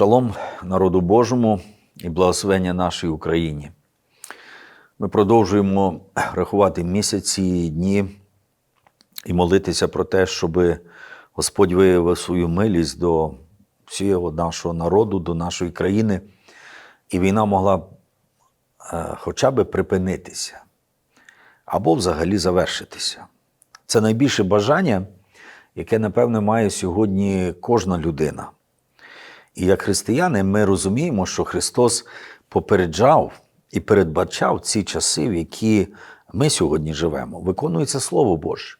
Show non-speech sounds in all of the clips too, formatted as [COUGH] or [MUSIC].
Шалом народу Божому і благословення нашій Україні. Ми продовжуємо рахувати місяці і дні і молитися про те, щоб Господь виявив свою милість до всього нашого народу, до нашої країни, і війна могла е, хоча б припинитися або взагалі завершитися. Це найбільше бажання, яке, напевне, має сьогодні кожна людина. І як християни, ми розуміємо, що Христос попереджав і передбачав ці часи, в які ми сьогодні живемо. Виконується Слово Боже.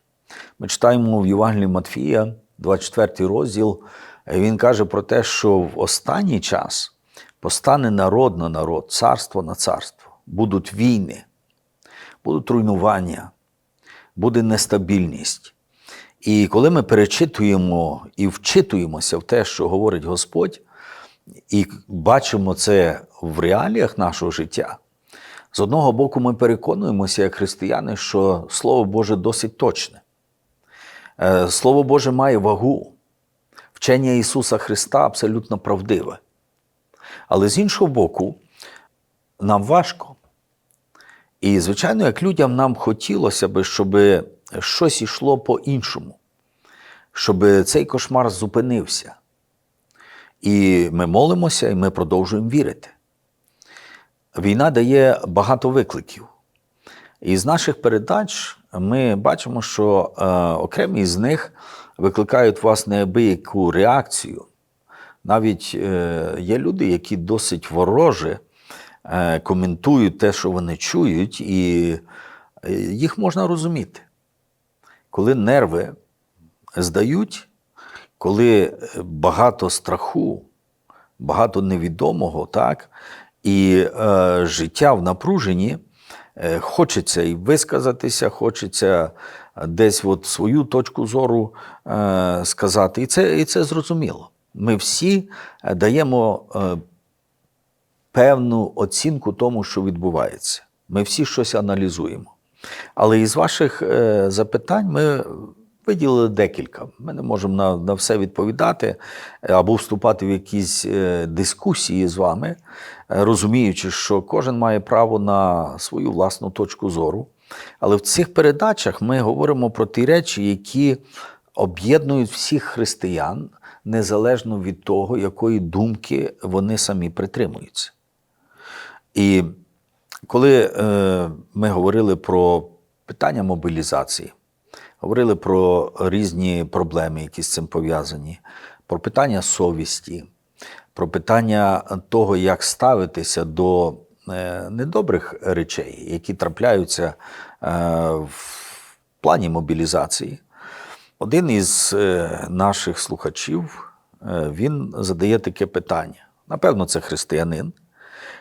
Ми читаємо в Євангелії Матфія, 24 розділ. Він каже про те, що в останній час постане народ на народ, царство на царство, будуть війни, будуть руйнування, буде нестабільність. І коли ми перечитуємо і вчитуємося в те, що говорить Господь, і бачимо це в реаліях нашого життя, з одного боку, ми переконуємося, як християни, що Слово Боже досить точне. Е, Слово Боже має вагу. Вчення Ісуса Христа абсолютно правдиве. Але з іншого боку, нам важко. І, звичайно, як людям нам хотілося би, щоб щось йшло по-іншому, щоб цей кошмар зупинився. І ми молимося, і ми продовжуємо вірити. Війна дає багато викликів. І з наших передач ми бачимо, що е, окремі з них викликають вас неабияку реакцію. Навіть е, є люди, які досить вороже е, коментують те, що вони чують, і їх можна розуміти. Коли нерви здають, коли багато страху, багато невідомого, так, і е, життя в напруженні, е, хочеться і висказатися, хочеться десь от свою точку зору е, сказати. І це, і це зрозуміло. Ми всі даємо е, певну оцінку тому, що відбувається. Ми всі щось аналізуємо. Але із ваших е, запитань ми виділили декілька. Ми не можемо на, на все відповідати е, або вступати в якісь е, дискусії з вами, е, розуміючи, що кожен має право на свою власну точку зору. Але в цих передачах ми говоримо про ті речі, які об'єднують всіх християн незалежно від того, якої думки вони самі притримуються. І коли е, ми говорили про питання мобілізації, говорили про різні проблеми, які з цим пов'язані, про питання совісті, про питання того, як ставитися до е, недобрих речей, які трапляються е, в плані мобілізації. Один із е, наших слухачів він задає таке питання. Напевно, це християнин.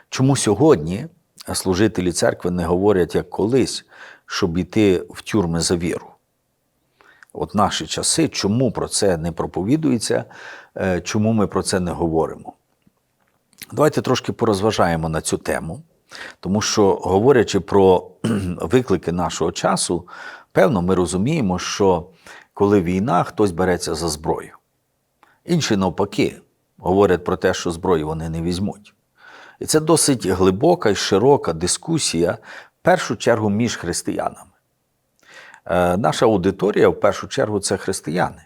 Чому сьогодні служителі церкви не говорять як колись, щоб йти в тюрми за віру? От наші часи, чому про це не проповідується, е, чому ми про це не говоримо? Давайте трошки порозважаємо на цю тему, тому що, говорячи про [CLEARS THROAT] виклики нашого часу, певно, ми розуміємо, що коли війна, хтось береться за зброю. Інші, навпаки, говорять про те, що зброю вони не візьмуть. І це досить глибока і широка дискусія, в першу чергу, між християнами. Е, наша аудиторія, в першу чергу, це християни,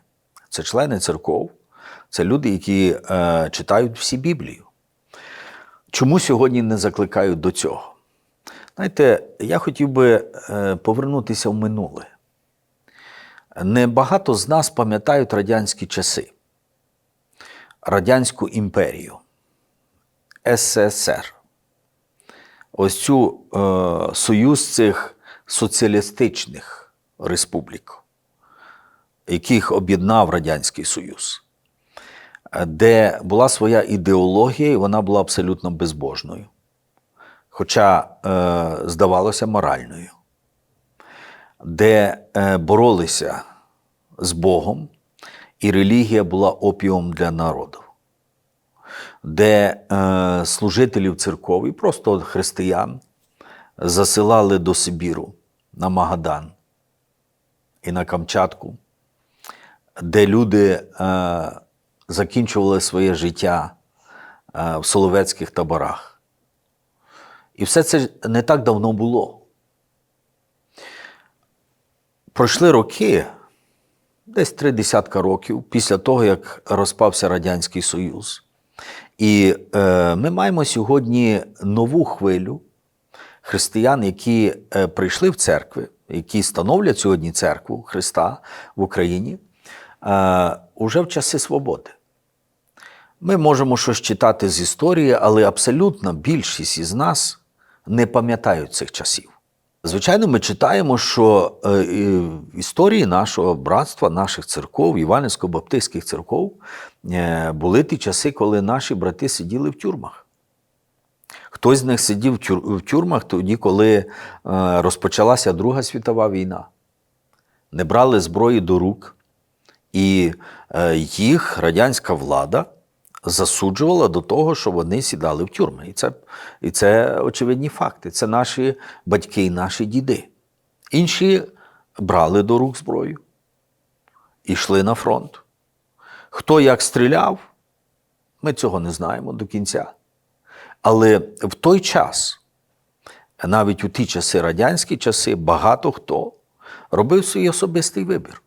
це члени церков, це люди, які е, читають всі Біблію. Чому сьогодні не закликають до цього? Знаєте, я хотів би е, повернутися в минуле. Небагато з нас пам'ятають радянські часи, Радянську імперію, СССР. Ось цю е, союз цих соціалістичних республік, яких об'єднав Радянський Союз, де була своя ідеологія, і вона була абсолютно безбожною, хоча, е, здавалося, моральною де е, боролися з Богом, і релігія була опіум для народу, де е, служителів церков просто християн засилали до Сибіру на Магадан і на Камчатку, де люди е, закінчували своє життя е, в соловецьких таборах. І все це не так давно було. Пройшли роки, десь три десятка років після того, як розпався Радянський Союз. І е, ми маємо сьогодні нову хвилю християн, які е, прийшли в церкви, які становлять сьогодні церкву Христа в Україні, е, уже в часи свободи. Ми можемо щось читати з історії, але абсолютна більшість із нас не пам'ятають цих часів. Звичайно, ми читаємо, що е, в історії нашого братства, наших церков, Іванівсько-Баптистських церков, е, були ті часи, коли наші брати сиділи в тюрмах. Хтось з них сидів в тюрмах тоді, коли е, розпочалася Друга світова війна. Не брали зброї до рук, і е, їх радянська влада засуджувала до того, що вони сідали в тюрми. І це, і це очевидні факти. Це наші батьки і наші діди. Інші брали до рук зброю і йшли на фронт. Хто як стріляв, ми цього не знаємо до кінця. Але в той час, навіть у ті часи, радянські часи, багато хто робив свій особистий вибір.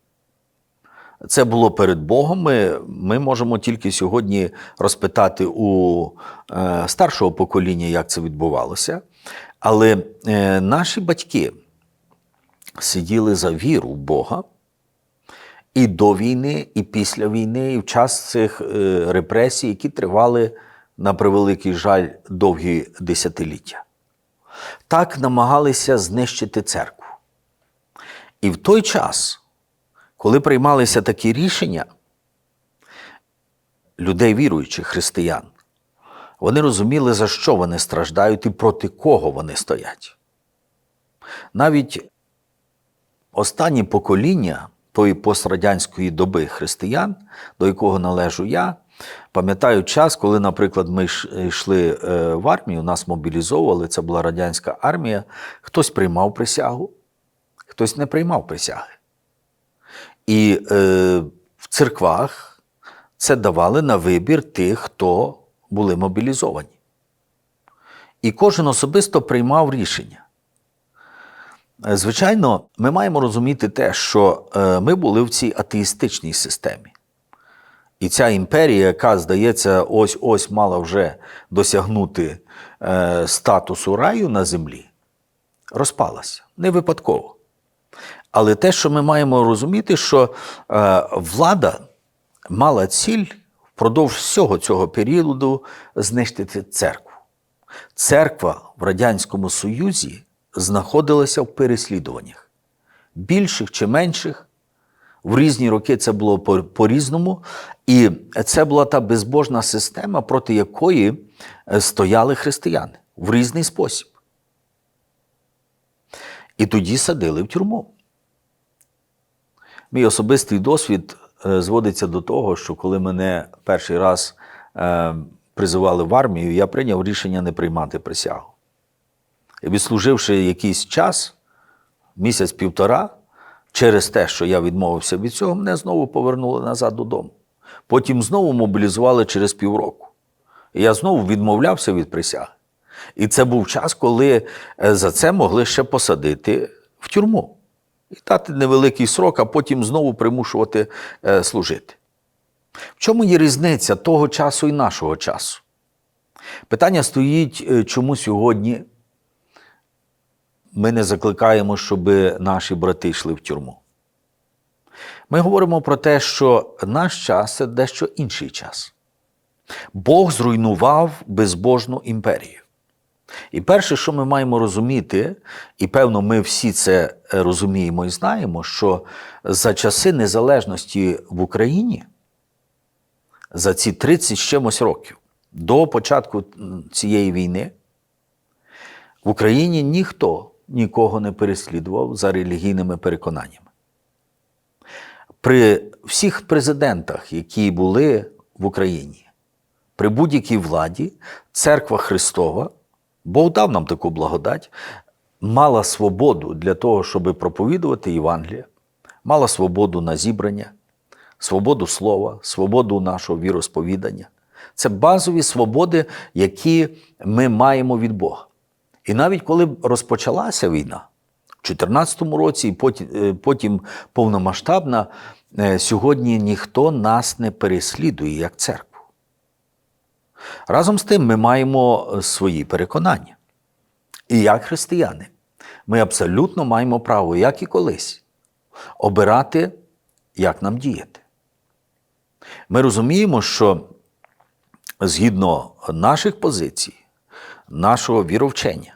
Це було перед Богом. Ми, ми можемо тільки сьогодні розпитати у е, старшого покоління, як це відбувалося. Але е, наші батьки сиділи за віру в Бога і до війни, і після війни, і в час цих е, репресій, які тривали, на превеликий жаль, довгі десятиліття. Так намагалися знищити церкву. І в той час, коли приймалися такі рішення людей віруючих християн, вони розуміли, за що вони страждають і проти кого вони стоять. Навіть останнє покоління тої пострадянської доби християн, до якого належу я, пам'ятаю час, коли, наприклад, ми йшли е, в армію, нас мобілізовували, це була радянська армія, хтось приймав присягу, хтось не приймав присяги. І е, в церквах це давали на вибір тих, хто були мобілізовані. І кожен особисто приймав рішення. Е, Звичайно, ми маємо розуміти те, що е, ми були в цій атеїстичній системі. І ця імперія, яка, здається, ось ось мала вже досягнути е, статусу раю на землі, розпалася не випадково. Але те, що ми маємо розуміти, що е, влада мала ціль впродовж всього цього періоду знищити церкву. Церква в Радянському Союзі знаходилася в переслідуваннях, більших чи менших. В різні роки це було по- по-різному. І це була та безбожна система, проти якої е, стояли християни в різний спосіб. І тоді садили в тюрму. Мій особистий досвід е, зводиться до того, що коли мене перший раз е, призивали в армію, я прийняв рішення не приймати присягу. І відслуживши якийсь час, місяць-півтора, через те, що я відмовився від цього, мене знову повернули назад додому. Потім знову мобілізували через півроку. Я знову відмовлявся від присяги. І це був час, коли е, за це могли ще посадити в тюрму і дати невеликий срок, а потім знову примушувати е, служити. В чому є різниця того часу і нашого часу? Питання стоїть, е, чому сьогодні ми не закликаємо, щоб наші брати йшли в тюрму. Ми говоримо про те, що наш час це дещо інший час. Бог зруйнував безбожну імперію. І перше, що ми маємо розуміти, і певно, ми всі це розуміємо і знаємо, що за часи незалежності в Україні, за ці 30 з чимось років до початку цієї війни, в Україні ніхто нікого не переслідував за релігійними переконаннями. При всіх президентах, які були в Україні, при будь-якій владі, церква Христова, Бог дав нам таку благодать, мала свободу для того, щоб проповідувати Євангелія, мала свободу на зібрання, свободу слова, свободу нашого віросповідання, Це базові свободи, які ми маємо від Бога. І навіть коли розпочалася війна в 2014 році, і потім, е, потім повномасштабна, е, сьогодні ніхто нас не переслідує як церкву. Разом з тим ми маємо е, свої переконання. І як християни, ми абсолютно маємо право, як і колись, обирати, як нам діяти. Ми розуміємо, що згідно наших позицій, нашого віровчення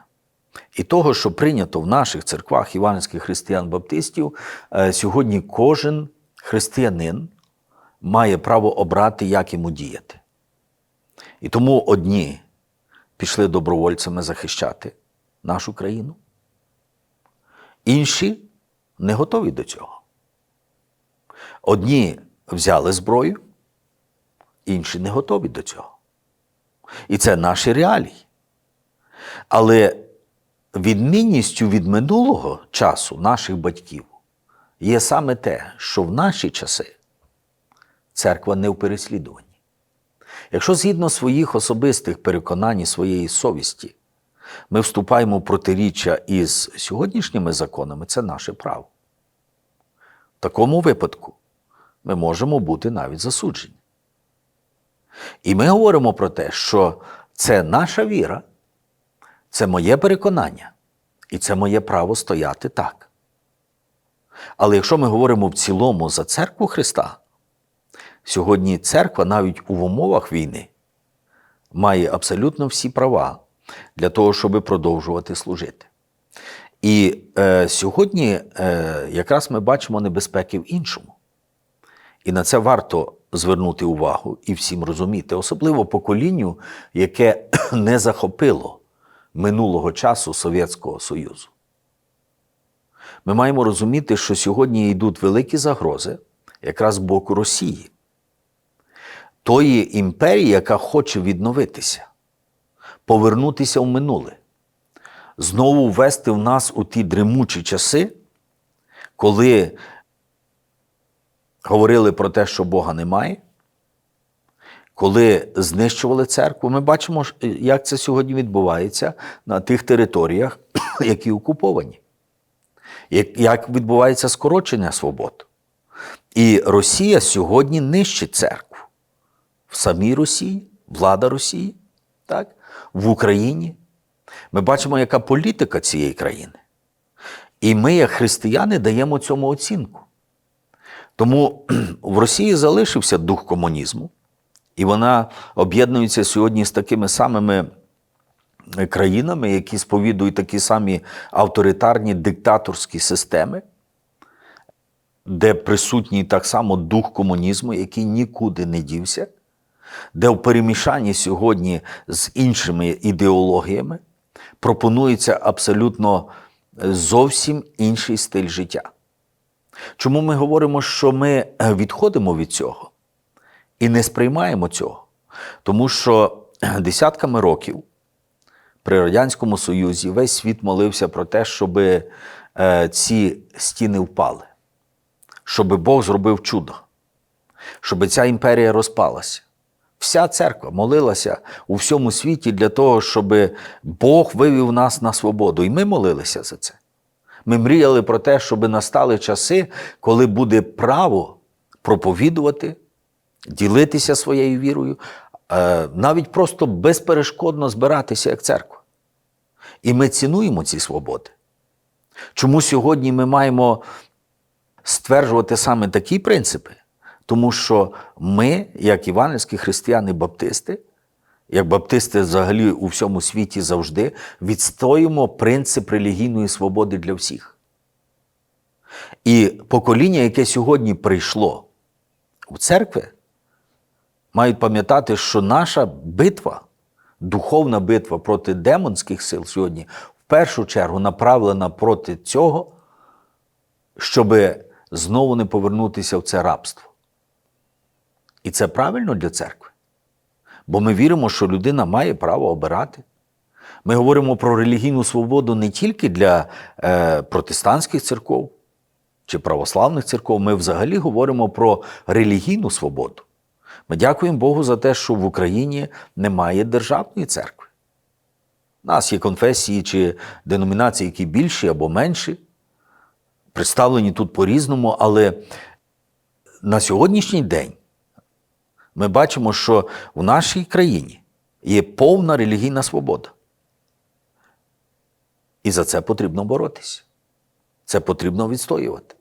і того, що прийнято в наших церквах іванських християн-баптистів, е, сьогодні кожен християнин має право обрати, як йому діяти. І тому одні пішли добровольцями захищати нашу країну, інші не готові до цього. Одні взяли зброю, інші не готові до цього. І це наші реалії. Але відмінністю від минулого часу наших батьків є саме те, що в наші часи церква не в переслідуванні. Якщо згідно своїх особистих переконань і своєї совісті ми вступаємо в протиріччя із сьогоднішніми законами, це наше право. В такому випадку ми можемо бути навіть засуджені. І ми говоримо про те, що це наша віра, це моє переконання, і це моє право стояти так. Але якщо ми говоримо в цілому за церкву Христа, сьогодні церква навіть у умовах війни має абсолютно всі права для того, щоб продовжувати служити. І е, сьогодні е, якраз ми бачимо небезпеки в іншому. І на це варто звернути увагу і всім розуміти, особливо поколінню, яке [CLEARS THROAT] не захопило минулого часу Совєтського Союзу. Ми маємо розуміти, що сьогодні йдуть великі загрози якраз з боку Росії, тої імперії, яка хоче відновитися, повернутися в минуле, знову ввести в нас у ті дремучі часи, коли говорили про те, що Бога немає. Коли знищували церкву, ми бачимо, як це сьогодні відбувається на тих територіях, [COUGHS] які окуповані, як відбувається скорочення свобод. І Росія сьогодні нищить церкву в самій Росії, влада Росії, так? в Україні. Ми бачимо, яка політика цієї країни. І ми, як християни, даємо цьому оцінку. Тому [CLEARS THROAT] в Росії залишився дух комунізму, і вона об'єднується сьогодні з такими самими країнами, які сповідують такі самі авторитарні диктаторські системи, де присутній так само дух комунізму, який нікуди не дівся, де в перемішанні сьогодні з іншими ідеологіями пропонується абсолютно зовсім інший стиль життя. Чому ми говоримо, що ми відходимо від цього і не сприймаємо цього? Тому що [CLEARS THROAT] десятками років при Радянському Союзі весь світ молився про те, щоб ці стіни впали, щоб Бог зробив чудо, щоб ця імперія розпалася. Вся церква молилася у всьому світі для того, щоб Бог вивів нас на свободу. І ми молилися за це. Ми мріяли про те, щоб настали часи, коли буде право проповідувати, ділитися своєю вірою, навіть просто безперешкодно збиратися як церква. І ми цінуємо ці свободи. Чому сьогодні ми маємо стверджувати саме такі принципи? Тому що ми, як іванівські християни-баптисти, як баптисти взагалі у всьому світі завжди, відстоїмо принцип релігійної свободи для всіх. І покоління, яке сьогодні прийшло у церкви, мають пам'ятати, що наша битва, духовна битва проти демонських сил сьогодні в першу чергу направлена проти цього, щоб знову не повернутися в це рабство. І це правильно для церкви. Бо ми віримо, що людина має право обирати. Ми говоримо про релігійну свободу не тільки для е, протестантських церков чи православних церков, ми взагалі говоримо про релігійну свободу. Ми дякуємо Богу за те, що в Україні немає державної церкви. У нас є конфесії чи деномінації, які більші або менші, представлені тут по-різному, але на сьогоднішній день ми бачимо, що в нашій країні є повна релігійна свобода. І за це потрібно боротися. Це потрібно відстоювати.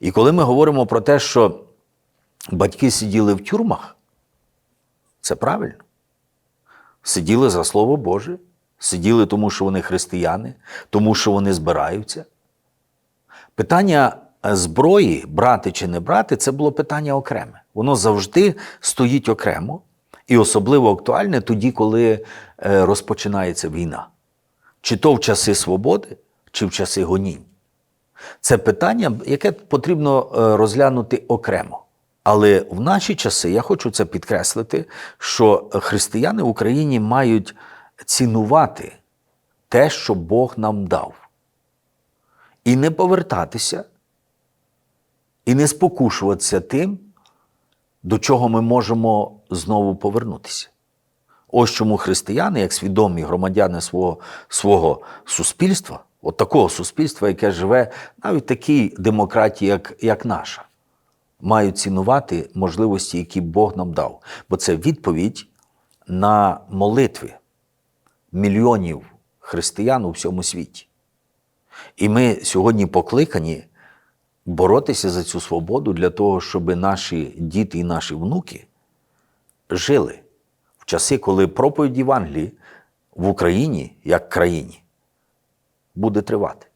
І коли ми говоримо про те, що батьки сиділи в тюрмах, це правильно. Сиділи за Слово Боже, сиділи тому, що вони християни, тому що вони збираються. Питання е, зброї, брати чи не брати, це було питання окреме. Воно завжди стоїть окремо і особливо актуальне тоді, коли е, розпочинається війна. Чи то в часи свободи, чи в часи гонінь. Це питання, яке потрібно е, розглянути окремо. Але в наші часи я хочу це підкреслити, що християни в Україні мають цінувати те, що Бог нам дав, і не повертатися, і не спокушуватися тим, до чого ми можемо знову повернутися. Ось чому християни, як свідомі громадяни свого, свого суспільства, от такого суспільства, яке живе навіть в такій демократії, як, як наша, мають цінувати можливості, які Бог нам дав. Бо це відповідь на молитви мільйонів християн у всьому світі. І ми сьогодні покликані боротися за цю свободу для того, щоб наші діти і наші внуки жили в часи, коли проповідь Євангелії в Україні, як країні, буде тривати.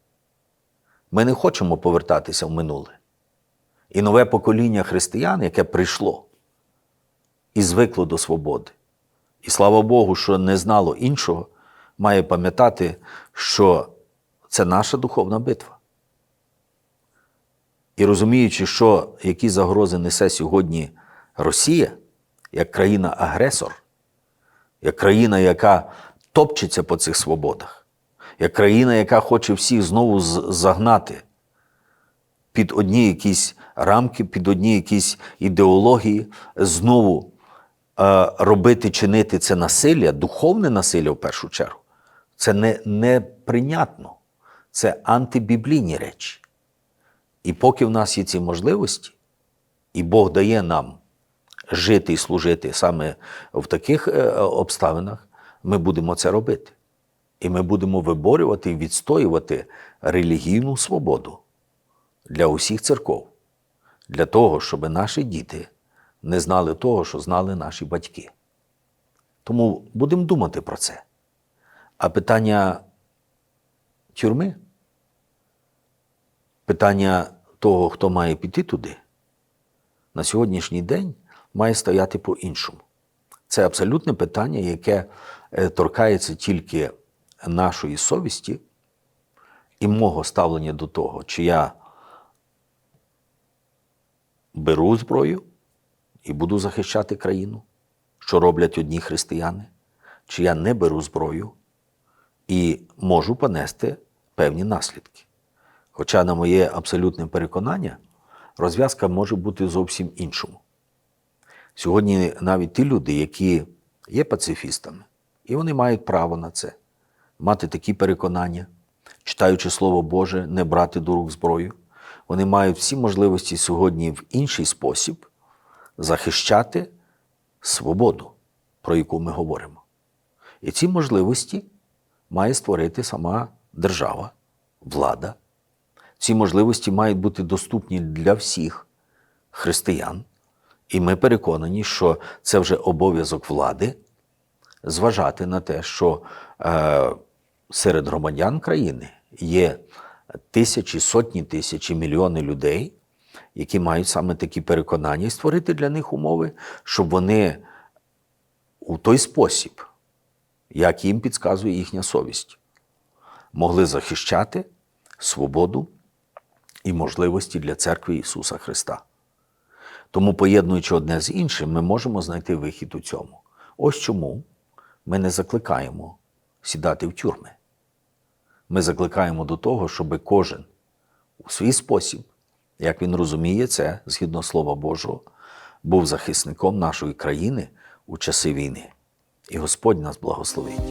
Ми не хочемо повертатися в минуле. І нове покоління християн, яке прийшло і звикло до свободи. І слава Богу, що не знало іншого, має пам'ятати, що це наша духовна битва. І розуміючи, що які загрози несе сьогодні Росія, як країна-агресор, як країна, яка топчеться по цих свободах, як країна, яка хоче всіх знову загнати під одні якісь рамки, під одні якісь ідеології, знову е, робити, чинити це насилля, духовне насилля в першу чергу, це не, неприйнятно. Це антибіблійні речі. І поки в нас є ці можливості, і Бог дає нам жити і служити саме в таких е, обставинах, ми будемо це робити. І ми будемо виборювати і відстоювати релігійну свободу для усіх церков, для того, щоб наші діти не знали того, що знали наші батьки. Тому будемо думати про це. А питання тюрми, питання того, хто має піти туди, на сьогоднішній день має стояти по-іншому. Це абсолютне питання, яке е, торкається тільки нашої совісті і мого ставлення до того, чи я беру зброю і буду захищати країну, що роблять одні християни, чи я не беру зброю і можу понести певні наслідки. Хоча, на моє абсолютне переконання, розв'язка може бути зовсім іншому. Сьогодні навіть ті люди, які є пацифістами, і вони мають право на це, мати такі переконання, читаючи Слово Боже, не брати до рук зброю, вони мають всі можливості сьогодні в інший спосіб захищати свободу, про яку ми говоримо. І ці можливості має створити сама держава, влада. Ці можливості мають бути доступні для всіх християн. І ми переконані, що це вже обов'язок влади зважати на те, що е, серед громадян країни є тисячі, сотні тисячі, мільйони людей, які мають саме такі переконання, і створити для них умови, щоб вони у той спосіб, як їм підказує їхня совість, могли захищати свободу і можливості для церкви Ісуса Христа. Тому, поєднуючи одне з іншим, ми можемо знайти вихід у цьому. Ось чому ми не закликаємо сідати в тюрми. Ми закликаємо до того, щоб кожен у свій спосіб, як він розуміє це, згідно Слова Божого, був захисником нашої країни у часи війни. І Господь нас благословить.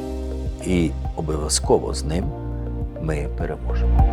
І обов'язково з ним ми переможемо.